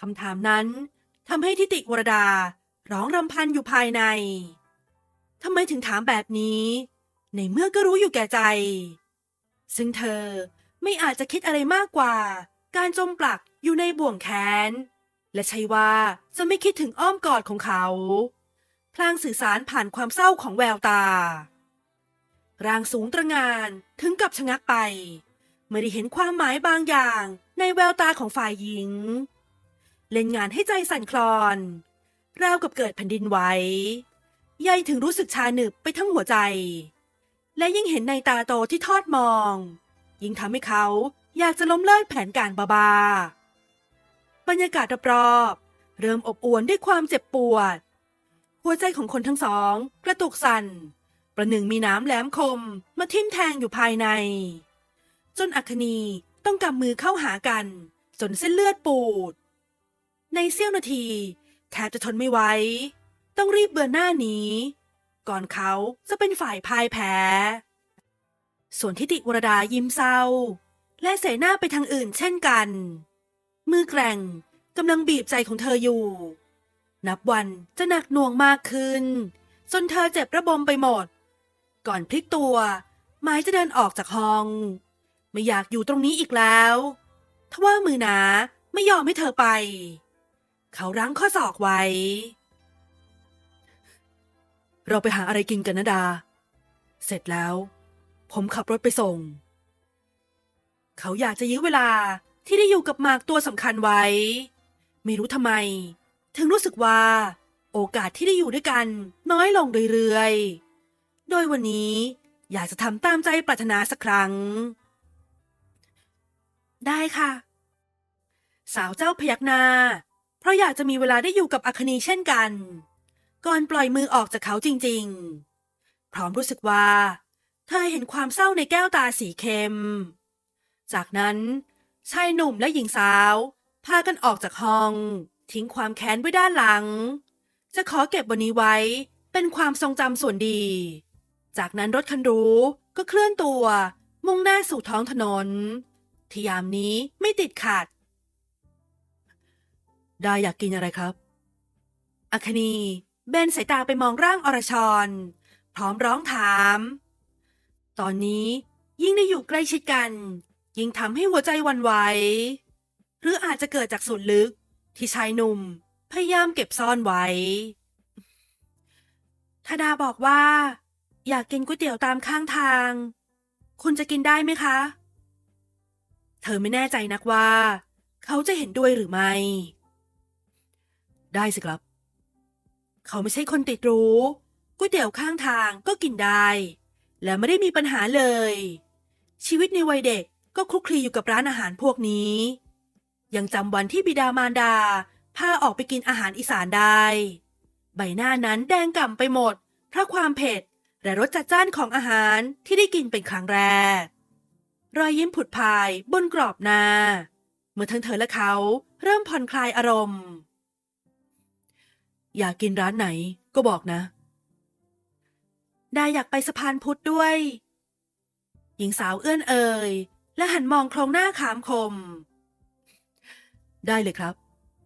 คำถามนั้นทำให้ทิติวรดาร้องรำพันอยู่ภายใน ทำไมถึงถามแบบนี้ ในเมื่อก็รู้อยู่แก่ใจ ซึ่งเธอไม่อาจจะคิดอะไรมากกว่า การจมปลักอยู่ในบ่วงแขน และใช่ว่าจะไม่คิดถึงอ้อมกอดของเขา พลางสื่อสารผ่านความเศร้าของแววตา ร่างสูงตระงานถึงกับชะงักไป เมื่อได้เห็นความหมายบางอย่างในแววตาของฝ่ายหญิง เล่นงานให้ใจสั่นคลอน ราวกับเกิดแผ่นดินไหวยายถึงรู้สึกชาหนึบไปทั้งหัวใจ และยิ่งเห็นในตาโตที่ทอดมอง ยิ่งทำให้เขาอยากจะล้มเลิกแผนการบาบา บรรยากาศรอบๆเริ่มอบอวลด้วยความเจ็บปวด หัวใจของคนทั้งสอง กระตุกสั่น ประหนึ่งมีน้ำแหลมคมมาทิ่มแทงอยู่ภายใน จนอัคนีต้องกำมือเข้าหากัน จนเส้นเลือดปูด ในเสี้ยวนาทีแทบจะทนไม่ไหวต้องรีบเบือนหน้าหนีก่อนเขาจะเป็นฝ่ายพ่ายแพ้ ส่วนทิติวรดายิ้มเศร้า และเสหน้าไปทางอื่นเช่นกัน มือแกร่งกำลังบีบใจของเธออยู่ นับวันจะหนักหน่วงมากขึ้น จนเธอเจ็บระบมไปหมด ก่อนพลิกตัว ไม้จะเดินออกจากห้อง ไม่อยากอยู่ตรงนี้อีกแล้วทว่ามือหนาไม่ยอมให้เธอไป เขารั้งข้อศอกไว้ เราไปหาอะไรกินกันนะดา เสร็จแล้ว ผมขับรถไปส่ง เขาอยากจะยื้อเวลาที่ได้อยู่กับหมากตัวสำคัญไว้ ไม่รู้ทำไม ถึงรู้สึกว่า โอกาสที่ได้อยู่ด้วยกันน้อยลงเรื่อยๆ โดยวันนี้อยากจะทำตามใจปรารถนาสักครั้ง ได้ค่ะ สาวเจ้าพยักหน้า เพราะอยากจะมีเวลาได้อยู่กับอัคนีเช่นกัน ก่อนปล่อยมือออกจากเขาจริง ๆ พร้อมรู้สึกว่า เธอเห็นความเศร้าในแก้วตาสีเข้มจากนั้นชายหนุ่มและหญิงสาวพากันออกจากห้อง ทิ้งความแค้นไว้ด้านหลัง จะขอเก็บวันนี้ไว้เป็นความทรงจำส่วนดี จากนั้นรถคันรู้ก็เคลื่อนตัว มุ่งหน้าสู่ท้องถนนที่ยามนี้ไม่ติดขัด ได้อยากกินอะไรครับ อัคนีเบนสายตาไปมองร่างอรชร พร้อมร้องถาม ตอนนี้ยิ่งได้อยู่ใกล้ชิดกัน ยิ่งทำให้หัวใจวันไหว หรืออาจจะเกิดจากส่วนลึกที่ชายหนุ่มพยายามเก็บซ่อนไว้ธดาบอกว่า อยากกินก๋วยเตี๋ยวตามข้างทาง คุณจะกินได้ไหมคะ เธอไม่แน่ใจนักว่า เขาจะเห็นด้วยหรือไม่ ได้สิครับ เขาไม่ใช่คนติดรู้ก๋วยเตี๋ยวข้างทางก็กินได้ และไม่ได้มีปัญหาเลย ชีวิตในวัยเด็กก็คลุกคลีอยู่กับร้านอาหารพวกนี้ ยังจำวันที่บิดามารดาพาออกไปกินอาหารอีสานได้ ใบหน้านั้นแดงก่ำไปหมด เพราะความเผ็ดและรสจัดจ้านของอาหารที่ได้กินเป็นครั้งแรก รอยยิ้มผุดพายบนกรอบหน้า เมื่อทั้งเธอและเขาเริ่มผ่อนคลายอารมณ์ อยากกินร้านไหนก็บอกนะ ได้อยากไปสะพานพุทธด้วย หญิงสาวเอื้อนเอ่ย และหันมองโครงหน้าขามคม ได้เลยครับ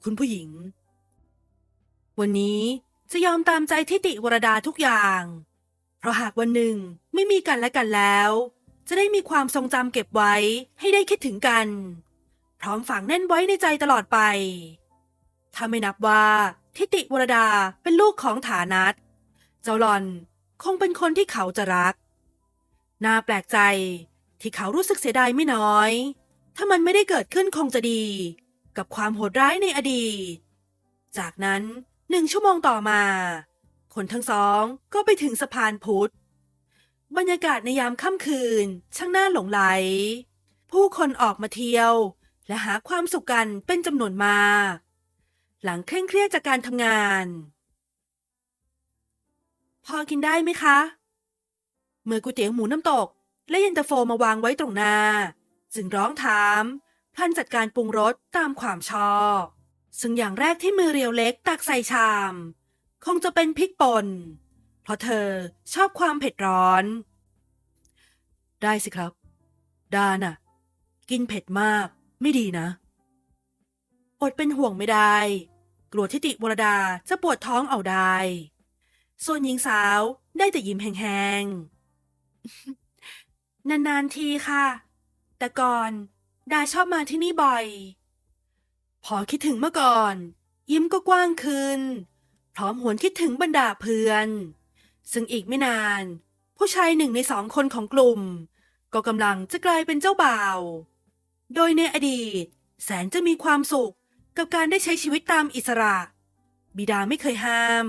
คุณผู้หญิง วันนี้จะยอมตามใจทิติวรดาทุกอย่าง เพราะหากวันหนึ่งไม่มีกันและกันแล้ว จะได้มีความทรงจำเก็บไว้ให้ได้คิดถึงกัน พร้อมฝังแน่นไว้ในใจตลอดไป ถ้าไม่นับว่า ทิติวรดาเป็นลูกของฐานัทเจ้าหลอนคงเป็นคนที่เขาจะรัก น่าแปลกใจที่เขารู้สึกเสียดายไม่น้อย ถ้ามันไม่ได้เกิดขึ้นคงจะดี กับความโหดร้ายในอดีต จากนั้นหนึ่งชั่วโมงต่อมา คนทั้งสองก็ไปถึงสะพานพุทธ บรรยากาศในยามค่ำคืน ช่างน่าหลงไหล ผู้คนออกมาเที่ยว และหาความสุขกันเป็นจำนวนมาก หลังเคร่งเครียดจากการทำงาน พอกินได้ไหมคะ เมื่อก๋วยเตี๋ยวหมูน้ำตก และเย็นตาโฟมาวางไว้ตรงหน้า จึงร้องถามพลันจัดการปรุงรสตามความชอบ ซึ่งอย่างแรกที่มือเรียวเล็กตักใส่ชาม คงจะเป็นพริกป่น เพราะเธอชอบความเผ็ดร้อน ได้สิครับ ดาน่ะ กินเผ็ดมากไม่ดีนะ อดเป็นห่วงไม่ได้ กลัวทิติวรดาจะปวดท้องเอาได้ ส่วนหญิงสาวได้แต่ยิ้มแห้งๆ นานๆทีค่ะ แต่ก่อนดาชอบมาที่นี่บ่อย พอคิดถึงเมื่อก่อน ยิ้มก็กว้างขึ้น พร้อมหวนคิดถึงบรรดาเพื่อน ซึ่งอีกไม่นาน ผู้ชายหนึ่งในสองคนของกลุ่ม ก็กำลังจะกลายเป็นเจ้าบ่าว โดยในอดีต แสนจะมีความสุข กับการได้ใช้ชีวิตตามอิสระ บิดาไม่เคยห้าม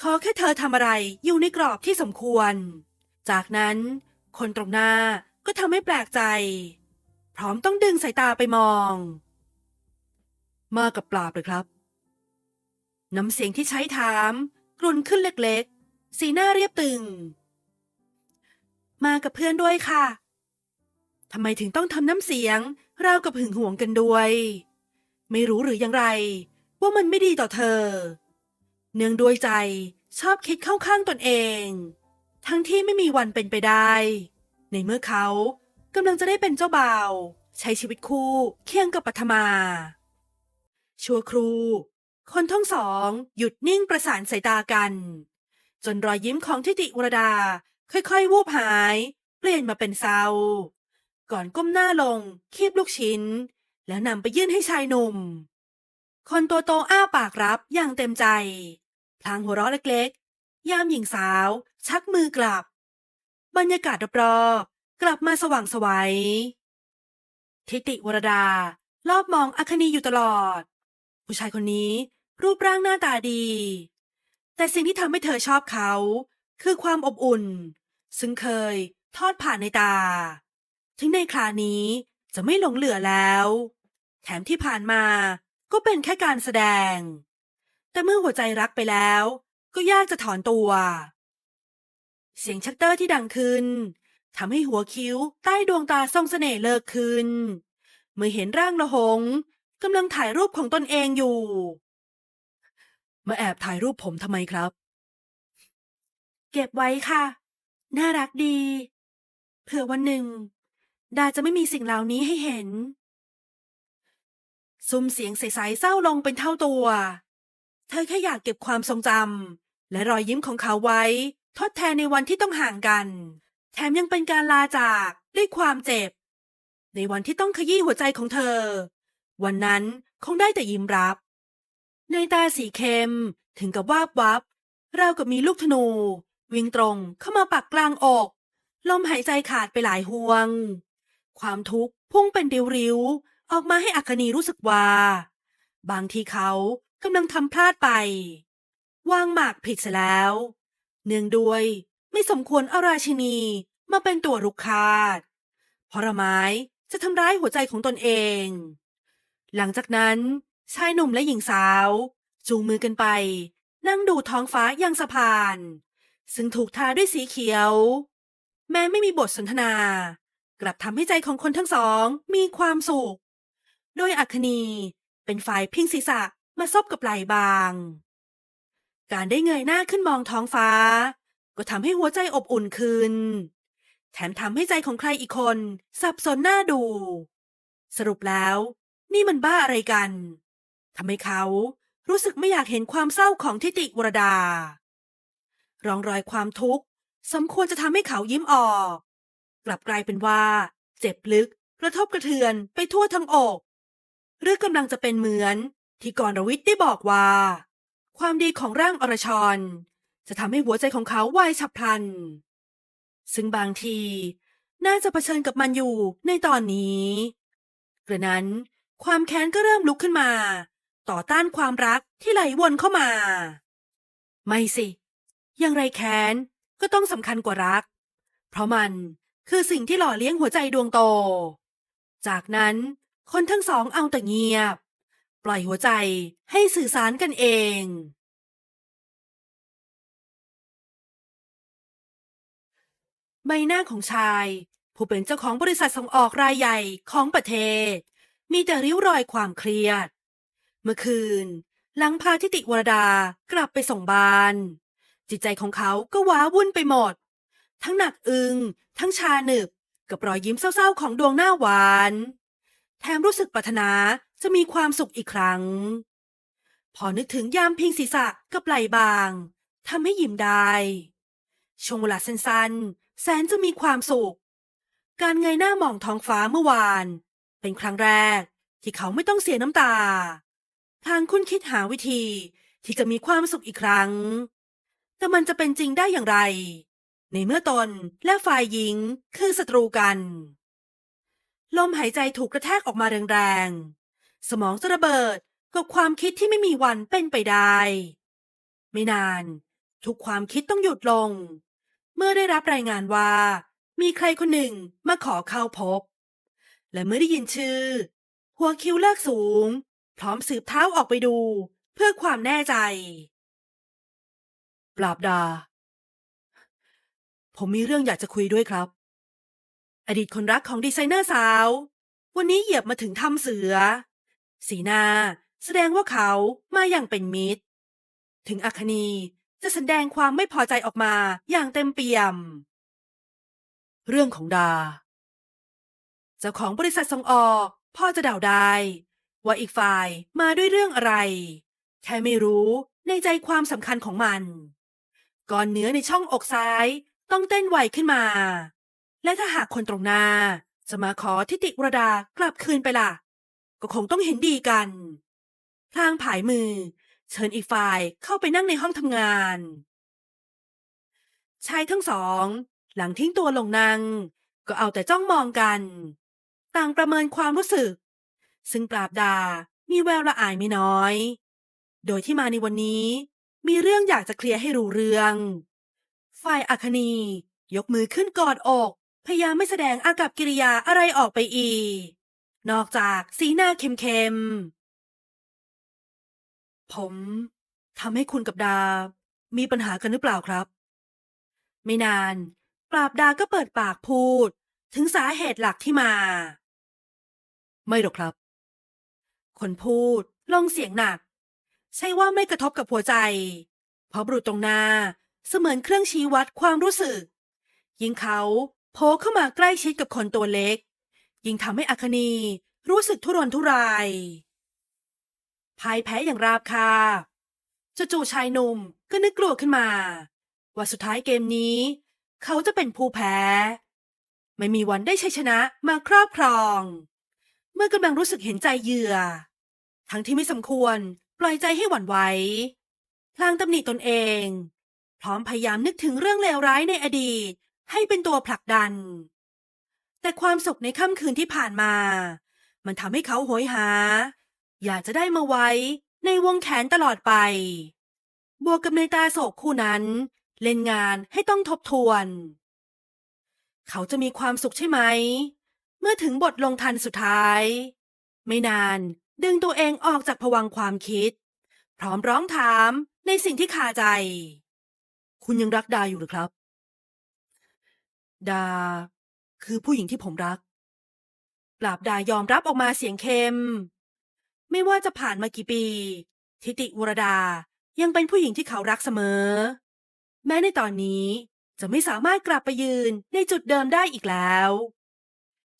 ขอแค่เธอทำอะไรอยู่ในกรอบที่สมควร จากนั้น คนตรงหน้าก็ทำให้แปลกใจ พร้อมต้องดึงสายตาไปมอง มากับปราบเลยครับ น้ำเสียงที่ใช้ถามกรุ่นขึ้นเล็กๆ สีหน้าเรียบตึง มากับเพื่อนด้วยค่ะทำไมถึงต้องทำน้ำเสียงราวกับหึงหวงกันด้วย ไม่รู้หรือยังไร ว่ามันไม่ดีต่อเธอ เนื่องด้วยใจชอบคิดเข้าข้างตนเอง ทั้งที่ไม่มีวันเป็นไปได้ ในเมื่อเขากำลังจะได้เป็นเจ้าบ่าวใช้ชีวิตคู่เคียงกับปัทมา ชัวครู คนทั้งสอง หยุดนิ่งประสานสายตากัน จนรอยยิ้มของทิติวรดา ค่อยๆ วูบหาย เปลี่ยนมาเป็นเศร้า ก่อนก้มหน้าลง คีบลูกชิ้น แล้วนำไปยื่นให้ชายหนุ่ม คนตัวโตอ้าปากรับอย่างเต็มใจ พลางหัวเราะเล็กๆ ยามหญิงสาว ชักมือกลับ บรรยากาศรอบๆกลับมาสว่างไสวัย ทิติวรดา รอบมองอคนีอยู่ตลอด ผู้ชายคนนี้รูปร่างหน้าตาดี แต่สิ่งที่ทำให้เธอชอบเขา คือความอบอุ่น ซึ่งเคยทอดผ่านในตา ถึงในครานี้จะไม่หลงเหลือแล้ว ถมที่ผ่านมาก็เป็นแค่การแสดง แต่เมื่อหัวใจรักไปแล้ว ก็ยากจะถอนตัว เสียงชักเตอร์ที่ดังขึ้นทำให้หัวคิ้วใต้ดวงตาทรงเสน่ห์เลิกขึ้น เมื่อเห็นร่างละหงกำลังถ่ายรูปของตนเองอยู่ มาแอบถ่ายรูปผมทำไมครับ เก็บไว้ค่ะ น่ารักดี เผื่อวันหนึ่ง ดาจะไม่มีสิ่งเหล่านี้ให้เห็น ซุ้มเสียงใสๆเศร้าลงเป็นเท่าตัว เธอแค่อยากเก็บความทรงจำและรอยยิ้มของเขาไว้ ทดแทนในวันที่ต้องห่างกัน แถมยังเป็นการลาจากด้วยความเจ็บ ในวันที่ต้องขยี้หัวใจของเธอ วันนั้นคงได้แต่ยิ้มรับ ในตาสีเข้มถึงกับวาบวับราวกับมีลูกธนู วิ่งตรงเข้ามาปักกลางอก ลมหายใจขาดไปหลายห่วง ความทุกข์พุ่งเป็นริ้วๆ ออกมาให้อัคนีรู้สึกว่า บางทีเขากำลังทำพลาดไป วางหมากผิดเสียแล้ว เนื่องด้วยไม่สมควรเอาราชินีมาเป็นตัวรุกคาดเพราะระไม้จะทำร้ายหัวใจของตนเอง หลังจากนั้นชายหนุ่มและหญิงสาว จูงมือกันไป นั่งดูท้องฟ้ายังสะพาน ซึ่งถูกทาด้วยสีเขียว แม้ไม่มีบทสนทนา กลับทำให้ใจของคนทั้งสองมีความสุข โดยอัคนีเป็นฝ่ายพิงศีรษะมาซบกับไหล่บาง การได้เงยหน้าขึ้นมองท้องฟ้า ก็ทำให้หัวใจอบอุ่นขึ้น แถมทำให้ใจของใครอีกคนสับสนหน้าดู สรุปแล้ว นี่มันบ้าอะไรกันทำให้เขารู้สึกไม่อยากเห็นความเศร้าของทิติวรดา รองรอยความทุกข์ สมควรจะทำให้เขายิ้มออก กลับกลายเป็นว่า เจ็บลึกกระทบกระเทือนไปทั่วทั้งอก หรือกำลังจะเป็นเหมือน ที่กรรวิทย์ได้บอกว่า ความดีของร่างอรชร จะทำให้หัวใจของเขาวายฉับพลัน ซึ่งบางที น่าจะเผชิญกับมันอยู่ในตอนนี้กระนั้นความแค้นก็เริ่มลุกขึ้นมา ต่อต้านความรักที่ไหลวนเข้ามา ไม่สิ อย่างไรแค้นก็ต้องสำคัญกว่ารัก เพราะมันคือสิ่งที่หล่อเลี้ยงหัวใจดวงโต จากนั้น คนทั้งสองเอาแต่เงียบ ปล่อยหัวใจให้สื่อสารกันเอง ใบหน้าของชาย ผู้เป็นเจ้าของบริษัทส่งออกรายใหญ่ของประเทศ มีแต่ริ้วรอยความเครียด เมื่อคืน หลังพาทิติวรดากลับไปส่งบ้าน จิตใจของเขาก็ว้าวุ่นไปหมด ทั้งหนักอึง ทั้งชาหนึบกับรอยยิ้มเศร้าๆของดวงหน้าหวาน แถมรู้สึกปรารถนาจะมีความสุขอีกครั้ง พอนึกถึงยามพิงศีรษะกับไหล่บางทำให้ยิ้มได้ ช่วงเวลาสั้นๆ แสนจะมีความสุข การเงยหน้ามองท้องฟ้าเมื่อวาน เป็นครั้งแรกที่เขาไม่ต้องเสียน้ำตา ทางคุณคิดหาวิธีที่จะมีความสุขอีกครั้ง แต่มันจะเป็นจริงได้อย่างไร ในเมื่อตนและฝ่ายหญิงคือศัตรูกัน ลมหายใจถูกกระแทกออกมาแรงๆ สมองจะระเบิดกับความคิดที่ไม่มีวันเป็นไปได้ ไม่นาน ทุกความคิดต้องหยุดลง เมื่อได้รับรายงานว่า มีใครคนหนึ่งมาขอเข้าพบ และเมื่อได้ยินชื่อ หัวคิ้วเลิกสูง พร้อมสืบเท้าออกไปดู เพื่อความแน่ใจ ปราบดา ผมมีเรื่องอยากจะคุยด้วยครับ อดีตคนรักของดีไซเนอร์สาว วันนี้เหยียบมาถึงถ้ำเสือ สีหน้าแสดงว่าเขามาอย่างเป็นมิตร ถึงอัคนีจะแสดงความไม่พอใจออกมาอย่างเต็มเปี่ยม เรื่องของดา เจ้าของบริษัทส่งออกพ่อจะเดาได้ ว่าอีกฝ่ายมาด้วยเรื่องอะไร แค่ไม่รู้ในใจความสำคัญของมัน ก้อนเนื้อในช่องอกซ้ายต้องเต้นไวขึ้นมา และถ้าหากคนตรงหน้า จะมาขอทิติวรดากลับคืนไปล่ะ ก็คงต้องเห็นดีกันพลางผายมือ เชิญอีกฝ่ายเข้าไปนั่งในห้องทำงานชายทั้งสอง หลังทิ้งตัวลงนั่งก็เอาแต่จ้องมองกัน ต่างประเมินความรู้สึก ซึ่งปราบดา มีแววละอายไม่น้อย โดยที่มาในวันนี้ มีเรื่องอยากจะเคลียร์ให้รู้เรื่อง ฝ่ายอัคนียกมือขึ้นกอดอก พยายามไม่แสดงอากับกิริยาอะไรออกไปอีก นอกจากสีหน้าเข้มๆ ผมทำให้คุณกับดา มีปัญหากันหรือเปล่าครับ ไม่นาน ปราบดาก็เปิดปากพูด ถึงสาเหตุหลักที่มา ไม่หรอกครับ คนพูดลงเสียงหนัก ใช่ว่าไม่กระทบกับหัวใจ เพราะบรุษตรงหน้าเสมือนเครื่องชี้วัดความรู้สึก ยิ่งเขา โผล่เข้ามาใกล้ชิดกับคนตัวเล็ก ยิ่งทำให้อัคนีรู้สึกทุรนทุรายพ่ายแพ้อย่างราบคาบจู่ๆชายหนุ่มก็นึกกลัวขึ้นมา ว่าสุดท้ายเกมนี้ เขาจะเป็นผู้แพ้ ไม่มีวันได้ชัยชนะมาครอบครอง เมื่อกำลังรู้สึกเห็นใจเหยื่อ ทั้งที่ไม่สมควรปล่อยใจให้หวั่นไหวพลางตำหนิตนเอง พร้อมพยายามนึกถึงเรื่องเลวร้ายในอดีต ให้เป็นตัวผลักดัน แต่ความสุขในค่ำคืนที่ผ่านมา มันทำให้เขาโหยหา อยากจะได้มาไว้ในวงแขนตลอดไป บวกกับในตาโศกคู่นั้น เล่นงานให้ต้องทบทวน เขาจะมีความสุขใช่ไหม เมื่อถึงบทลงทันสุดท้าย ไม่นานดึงตัวเองออกจากผวังค์ความคิด พร้อมร้องถามในสิ่งที่คาใจ คุณยังรักดาอยู่หรือครับ ดา คือผู้หญิงที่ผมรักปราบดายอมรับออกมาเสียงเค็ม ไม่ว่าจะผ่านมากี่ปี ทิติวรดายังเป็นผู้หญิงที่เขารักเสมอ แม้ในตอนนี้จะไม่สามารถกลับไปยืนในจุดเดิมได้อีกแล้ว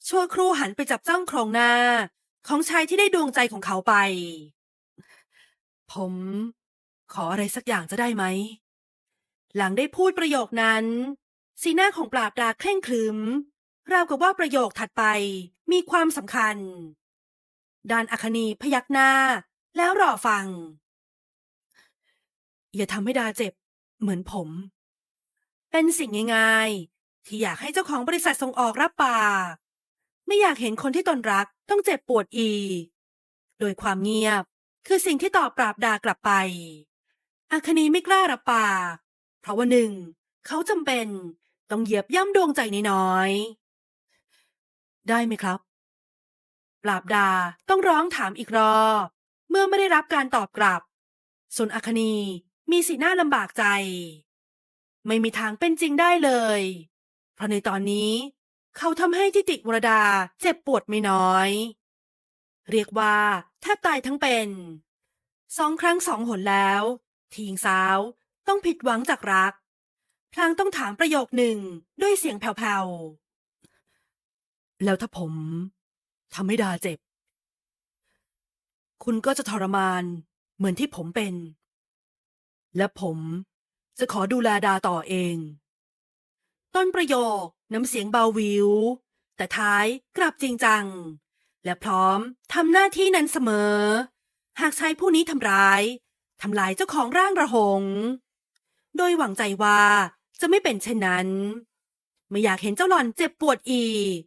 ชั่วครู่หันไปจับจ้องโครงหน้า ของชายที่ได้ดวงใจของเขาไป ผม ขออะไรสักอย่างจะได้ไหม หลังได้พูดประโยคนั้น สีหน้าของปราบดาเคร่งครึม ราวกับว่าประโยคถัดไปมีความสำคัญ ดานอัคนีพยักหน้า แล้วรอฟัง อย่าทำให้ดาเจ็บ เหมือนผม เป็นสิ่งง่ายๆ ที่อยากให้เจ้าของบริษัทส่งออกรับปากไม่อยากเห็นคนที่ตนรักต้องเจ็บปวดอีก โดยความเงียบคือสิ่งที่ตอบปราบดากลับไป อัคนีไม่กล้ารับปากเพราะว่าหนึ่ง เขาจำเป็น ต้องเหยียบย่ำดวงใจน้อยๆ ได้ไหมครับ ปราบดาต้องร้องถามอีกรอบ เมื่อไม่ได้รับการตอบกลับ ส่วนอัคนีมีสีหน้าลำบากใจ ไม่มีทางเป็นจริงได้เลย เพราะในตอนนี้เขาทำให้ทิติวรดาเจ็บปวดไม่น้อย เรียกว่าแทบตายทั้งเป็นสองครั้งสองหนแล้วทีิงสาวต้องผิดหวังจากรัก พลางต้องถามประโยคหนึ่งด้วยเสียงแผ่วๆ แล้วถ้าผมทำให้ดาเจ็บ คุณก็จะทรมานเหมือนที่ผมเป็น และผมจะขอดูแลดาต่อเอง ต้นประโยคน้ำเสียงเบาวิว แต่ท้ายกลับจริงจัง และพร้อมทำหน้าที่นั้นเสมอ หากชายผู้นี้ทำร้ายทำลายเจ้าของร่างระหง โดยหวังใจว่า จะไม่เป็นเช่นนั้น ไม่อยากเห็นเจ้าหล่อนเจ็บปวดอีก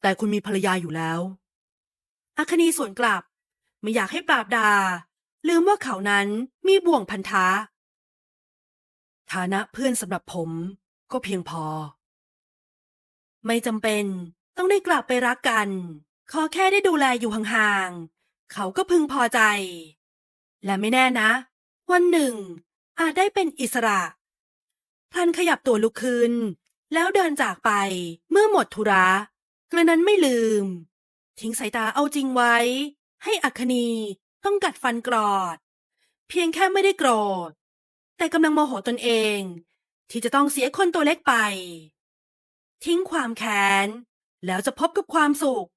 แต่คุณมีภรรยาอยู่แล้วอัคนีสวนกลับ ไม่อยากให้ปราบดา ลืมว่าเขานั้นมีบ่วงพันธะ ฐานะเพื่อนสำหรับผมก็เพียงพอ ไม่จำเป็นต้องได้กลับไปรักกัน ขอแค่ได้ดูแลอยู่ห่างๆ เขาก็พึงพอใจ และไม่แน่นะ วันหนึ่งอาจได้เป็นอิสระ พลันขยับตัวลุกขึ้น แล้วเดินจากไปเมื่อหมดธุระกระนั้นไม่ลืม ทิ้งสายตาเอาจริงไว้ ให้อัคนีต้องกัดฟันกรอด เพียงแค่ไม่ได้โกรธ แต่กำลังโมโหตนเอง ที่จะต้องเสียคนตัวเล็กไป ทิ้งความแค้น แล้วจะพบกับความสุข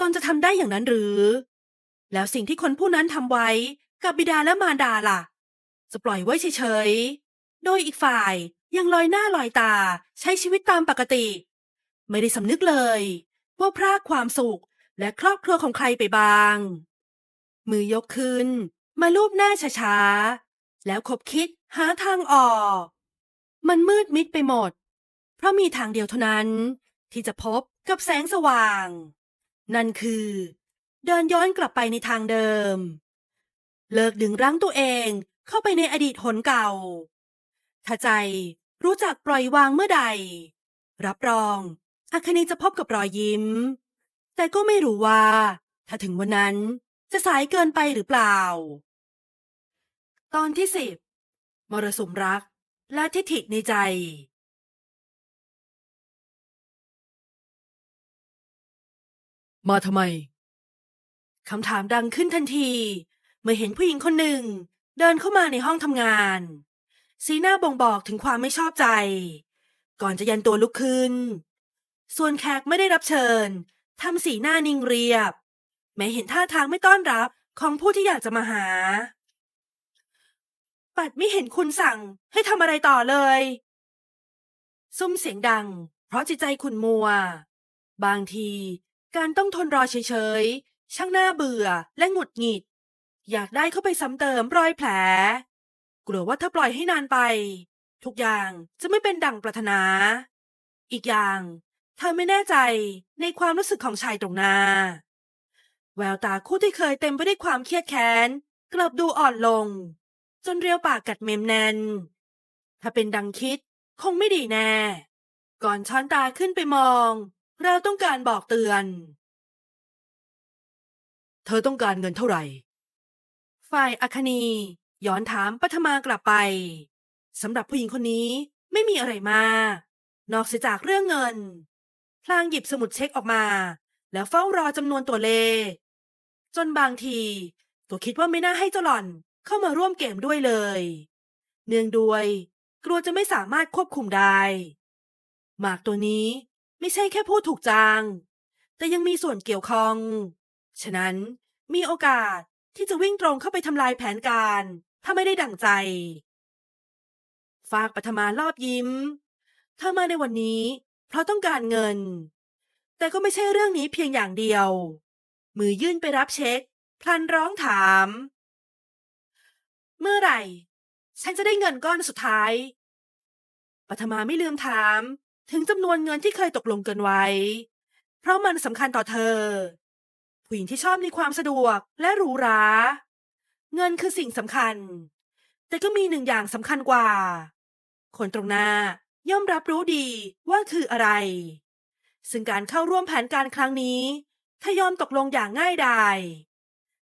ตอนจะทำได้อย่างนั้นหรือ แล้วสิ่งที่คนผู้นั้นทำไว้กับบิดาและมารดาล่ะ จะปล่อยไว้เฉย โดยอีกฝ่ายยังลอยหน้าลอยตาใช้ชีวิตตามปกติ ไม่ได้สำนึกเลย ว่าพรากความสุขและครอบครัวของใครไปบ้าง มือยกขึ้น มาลูบหน้าช้าๆ แล้วคบคิดหาทางออก มันมืดมิดไปหมด เพราะมีทางเดียวเท่านั้น ที่จะพบกับแสงสว่าง นั่นคือ เดินย้อนกลับไปในทางเดิม เลิกดึงรั้งตัวเองเข้าไปในอดีตหนเก่า ถ้าใจรู้จักปล่อยวางเมื่อใด รับรองอาคณีจะพบกับรอยยิ้ม แต่ก็ไม่รู้ว่า ถ้าถึงวันนั้นจะสายเกินไปหรือเปล่า ตอนที่สิบมรสุมรักและทิฐิในใจ มาทำไม คำถามดังขึ้นทันที เมื่อเห็นผู้หญิงคนหนึ่ง เดินเข้ามาในห้องทำงาน สีหน้าบ่งบอกถึงความไม่ชอบใจ ก่อนจะยันตัวลุกขึ้น ส่วนแขกไม่ได้รับเชิญทำสีหน้านิ่งเรียบ แม้เห็นท่าทางไม่ต้อนรับของผู้ที่อยากจะมาหา ปัดไม่เห็นคุณสั่งให้ทำอะไรต่อเลย ซุ้มเสียงดัง เพราะจิตใจขุ่นมัว บางทีการต้องทนรอเฉยๆช่างน่าเบื่อและหงุดหงิด อยากได้เข้าไปซ้ำเติมรอยแผล กลัวว่าถ้าปล่อยให้นานไป ทุกอย่างจะไม่เป็นดังปรารถนา อีกอย่าง เธอไม่แน่ใจในความรู้สึกของชายตรงหน้า แววตาคู่ที่เคยเต็มไปด้วยความเครียดแค้น กลับดูอ่อนลง จนเรียวปากกัดเมมแน่นถ้าเป็นดังคิดคงไม่ดีแน่ ก่อนช้อนตาขึ้นไปมอง เราต้องการบอกเตือน เธอต้องการเงินเท่าไหร่ ฝ่ายอัคนี ย้อนถามปัทมากลับไปสำหรับผู้หญิงคนนี้ไม่มีอะไรมาก นอกเสียจากเรื่องเงิน พลางหยิบสมุดเช็คออกมา แล้วเฝ้ารอจำนวนตัวเลขจนบางทีก็คิดว่าไม่น่าให้เจ้าหล่อนเข้ามาร่วมเกมด้วยเลย เนื่องด้วยกลัวจะไม่สามารถควบคุมได้ หมากตัวนี้ไม่ใช่แค่ผู้ถูกจาง แต่ยังมีส่วนเกี่ยวข้อง ฉะนั้นมีโอกาสที่จะวิ่งตรงเข้าไปทำลายแผนการ ถ้าไม่ได้ดั่งใจ ฝากปัทมารอบยิ้ม เธอมาในวันนี้ เพราะต้องการเงิน แต่ก็ไม่ใช่เรื่องนี้เพียงอย่างเดียว มือยื่นไปรับเช็ค พลันร้องถาม เมื่อไหร่ ฉันจะได้เงินก้อนสุดท้ายปัทมาไม่ลืมถามถึงจำนวนเงินที่เคยตกลงกันไว้ เพราะมันสำคัญต่อเธอ ผู้หญิงที่ชอบในความสะดวกและหรูหรา เงินคือสิ่งสำคัญ แต่ก็มีหนึ่งอย่างสำคัญกว่า คนตรงหน้าย่อมรับรู้ดีว่าคืออะไร ซึ่งการเข้าร่วมแผนการครั้งนี้ถ้ายอมตกลงอย่างง่ายดาย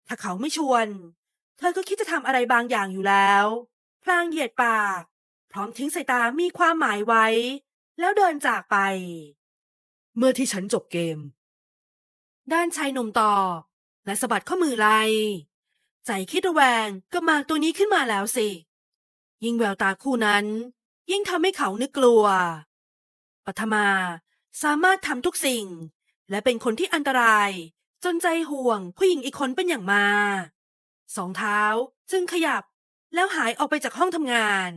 ถ้าเขาไม่ชวน เธอก็คิดจะทำอะไรบางอย่างอยู่แล้ว พลางเหยียดปาก พร้อมทิ้งสายตามีความหมายไว้ แล้วเดินจากไป เมื่อที่ฉันจบเกม ด้านชายหนุ่มตอบและสะบัดข้อมือไล่ ใจคิดระแวงก็มากตัวนี้ขึ้นมาแล้วสิ ยิ่งแววตาคู่นั้น ยิ่งทำให้เขานึกกลัว ปัทมาสามารถทำทุกสิ่ง และเป็นคนที่อันตราย จนใจห่วงผู้หญิงอีกคนเป็นอย่างมา สองเท้าจึงขยับแล้วหายออกไปจากห้องทำงาน